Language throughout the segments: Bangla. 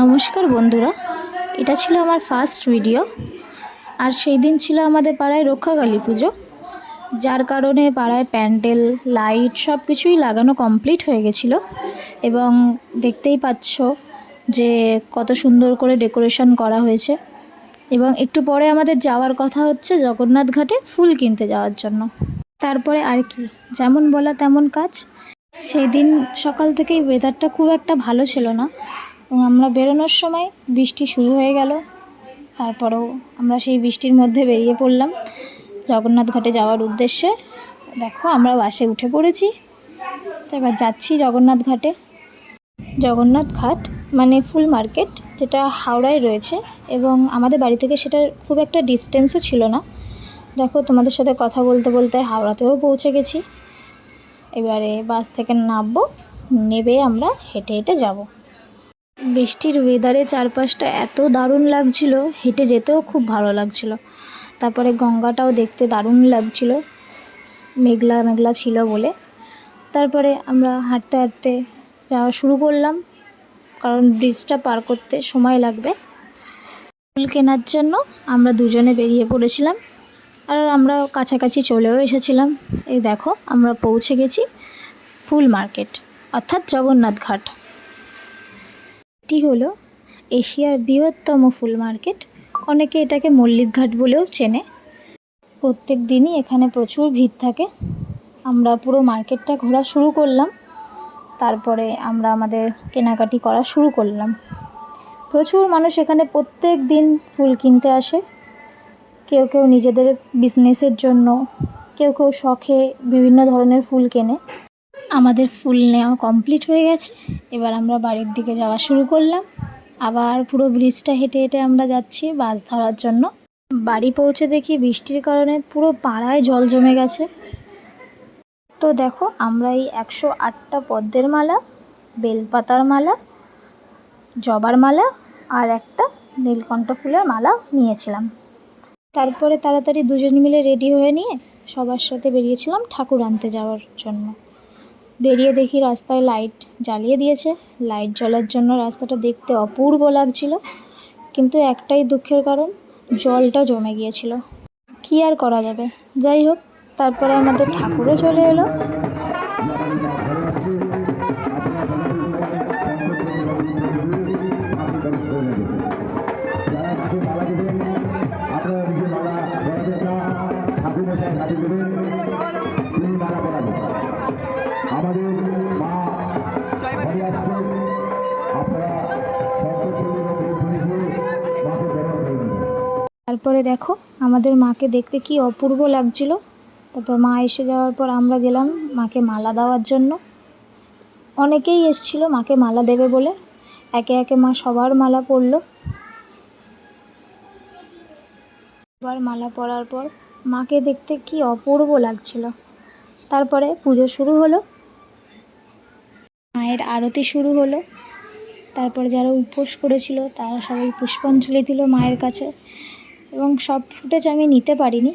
নমস্কার বন্ধুরা, এটা ছিল আমার ফার্স্ট ভিডিও আর সেই দিন ছিল আমাদের পাড়ায় রক্ষাকালী পুজো, যার কারণে পাড়ায় প্যান্ডেল লাইট সব কিছুই লাগানো কমপ্লিট হয়ে গেছিল, এবং দেখতেই পাচ্ছ যে কত সুন্দর করে ডেকোরেশন করা হয়েছে, এবং একটু পরে আমাদের যাওয়ার কথা হচ্ছে জগন্নাথ ঘাটে ফুল কিনতে যাওয়ার জন্য। তারপরে আর কি, যেমন বলা তেমন কাজ, সেই দিন সকাল থেকেই ওয়েদারটা খুব একটা ভালো ছিল না এবং আমরা বেরোনোর সময় বৃষ্টি শুরু হয়ে গেল। তারপরেও আমরা সেই বৃষ্টির মধ্যে বেরিয়ে পড়লাম জগন্নাথ ঘাটে যাওয়ার উদ্দেশ্যে। দেখো, আমরা বাসে উঠে পড়েছি। তো এবার যাচ্ছি জগন্নাথ ঘাটে। জগন্নাথ ঘাট মানে ফুল মার্কেট, যেটা হাওড়ায় রয়েছে এবং আমাদের বাড়ি থেকে সেটা খুব একটা ডিস্টেন্সও ছিল না। দেখো, তোমাদের সাথে কথা বলতে বলতে হাওড়াতেও পৌঁছে গেছি। এবারে বাস থেকে নামবো, নেবে আমরা, হেঁটে হেঁটে যাব। বৃষ্টির ওয়েদারে চারপাশটা এত দারুণ লাগছিল, হেঁটে যেতেও খুব ভালো লাগছিল। তারপরে গঙ্গাটাও দেখতে দারুণ লাগছিল, মেঘলা মেঘলা ছিল বলে। তারপরে আমরা হাঁটতে হাঁটতে যাওয়া শুরু করলাম, কারণ ব্রিজটা পার করতে সময় লাগবে। ফুল কেনার জন্য আমরা দুজনে বেরিয়ে পড়েছিলাম, আর আমরা কাছাকাছি চলেও এসেছিলাম। এই দেখো, আমরা পৌঁছে গেছি ফুল মার্কেট, অর্থাৎ জগন্নাথ ঘাট। এটি হলো এশিয়ার বৃহত্তম ফুল মার্কেট। অনেকে এটাকে মল্লিকঘাট বলেও চেনে। প্রত্যেক দিনই এখানে প্রচুর ভিড় থাকে। আমরা পুরো মার্কেটটা ঘোরা শুরু করলাম। তারপরে আমরা আমাদের কেনাকাটি করা শুরু করলাম। প্রচুর মানুষ এখানে প্রত্যেক দিন ফুল কিনতে আসে। কেউ কেউ নিজেদের বিজনেসের জন্য, কেউ কেউ শখে বিভিন্ন ধরনের ফুল কেনে। আমাদের ফুল নেওয়া কমপ্লিট হয়ে গেছে। এবার আমরা বাড়ির দিকে যাওয়া শুরু করলাম। আবার পুরো ব্রিজটা হেঁটে হেঁটে আমরা যাচ্ছি বাস ধরার জন্য। বাড়ি পৌঁছে দেখি বৃষ্টির কারণে পুরো পাড়ায় জল জমে গেছে। তো দেখো, আমরা এই একশো আটটা পদ্মের মালা, বেলপাতার মালা, জবার মালা আর একটা নীলকণ্ঠ ফুলের মালা নিয়েছিলাম। তারপরে তাড়াতাড়ি দুজন মিলে রেডি হয়ে নিয়ে সবার সাথে বেরিয়েছিলাম ঠাকুর আনতে যাওয়ার জন্য। বেরিয়ে দেখি রাস্তায় লাইট জ্বালিয়ে দিয়েছে। লাইট জ্বলার জন্য রাস্তাটা দেখতে অপূর্ব লাগছিল, কিন্তু একটাই দুঃখের কারণ, জলটা জমে গিয়েছিল। কী আর করা যাবে? যাই হোক, তারপরে আমাদের ঠাকুরও চলে এলো। তারপরে দেখো, আমাদের মাকে দেখতে কি অপূর্ব লাগছিল। তারপর মা এসে যাওয়ার পর আমরা গেলাম মাকে মালা দেওয়ার জন্য। অনেকেই এসছিল মাকে মালা দেবে বলে। একে একে মা সবার মালা পরলো। সবার মালা পরার পর মাকে দেখতে কি অপূর্ব লাগছিল। তারপরে পুজো শুরু হলো। মায়ের আরতি শুরু হলো। তারপর যারা উপোস করেছিল, তারা সবাই পুষ্পাঞ্জলি দিল মায়ের কাছে। এবং সব ফুটেজ আমি নিতে পারিনি।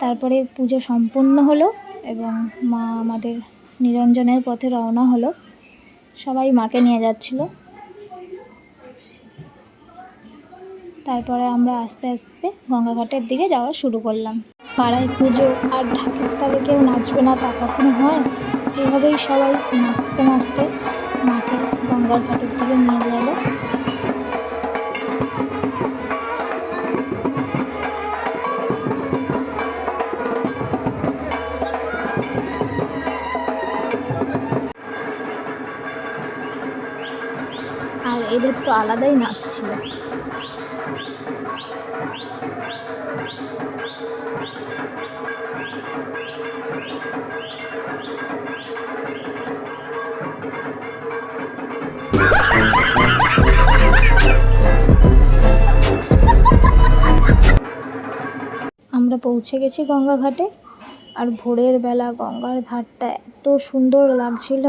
তারপরে পুজো সম্পূর্ণ হলো এবং মা আমাদের নিরঞ্জনের পথে রওনা হলো। সবাই মাকে নিয়ে যাচ্ছিল। তারপরে আমরা আস্তে আস্তে গঙ্গাঘাটের দিকে যাওয়া শুরু করলাম। পাড়ায় পুজো আর ঢাকের তালে কেউ নাচবে না তা কখনো হয়? এভাবেই সবাই নাচতে নাচতে মাকে গঙ্গার ঘাটের দিকে নিয়ে গেল। এদের তো আলাদাই নাচ ছিল। আমরা পৌঁছে গেছি গঙ্গা ঘাটে আর ভোরের বেলা গঙ্গার ধারটা এত সুন্দর লাগছিল।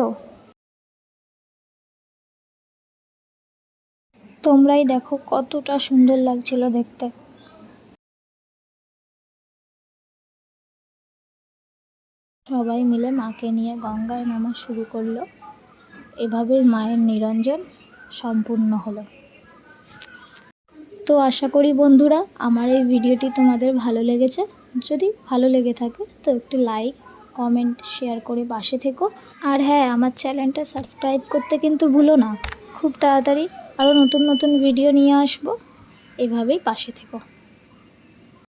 তোমরাই দেখো কতটা সুন্দর লাগছিল দেখতে। সবাই মিলে মাকে নিয়ে গঙ্গায় নামা শুরু করল। এভাবেই মায়ের নিরঞ্জন সম্পূর্ণ হলো। তো আশা করি বন্ধুরা, আমার এই ভিডিওটি তোমাদের ভালো লেগেছে। যদি ভালো লেগে থাকে, তো একটি লাইক, কমেন্ট, শেয়ার করে পাশে থেকো। আর হ্যাঁ আমার চ্যানেলটা সাবস্ক্রাইব করতে কিন্তু ভুলো না। খুব তাড়াতাড়ি আরও নতুন নতুন ভিডিও নিয়ে আসব। এভাবেই পাশে থেকো।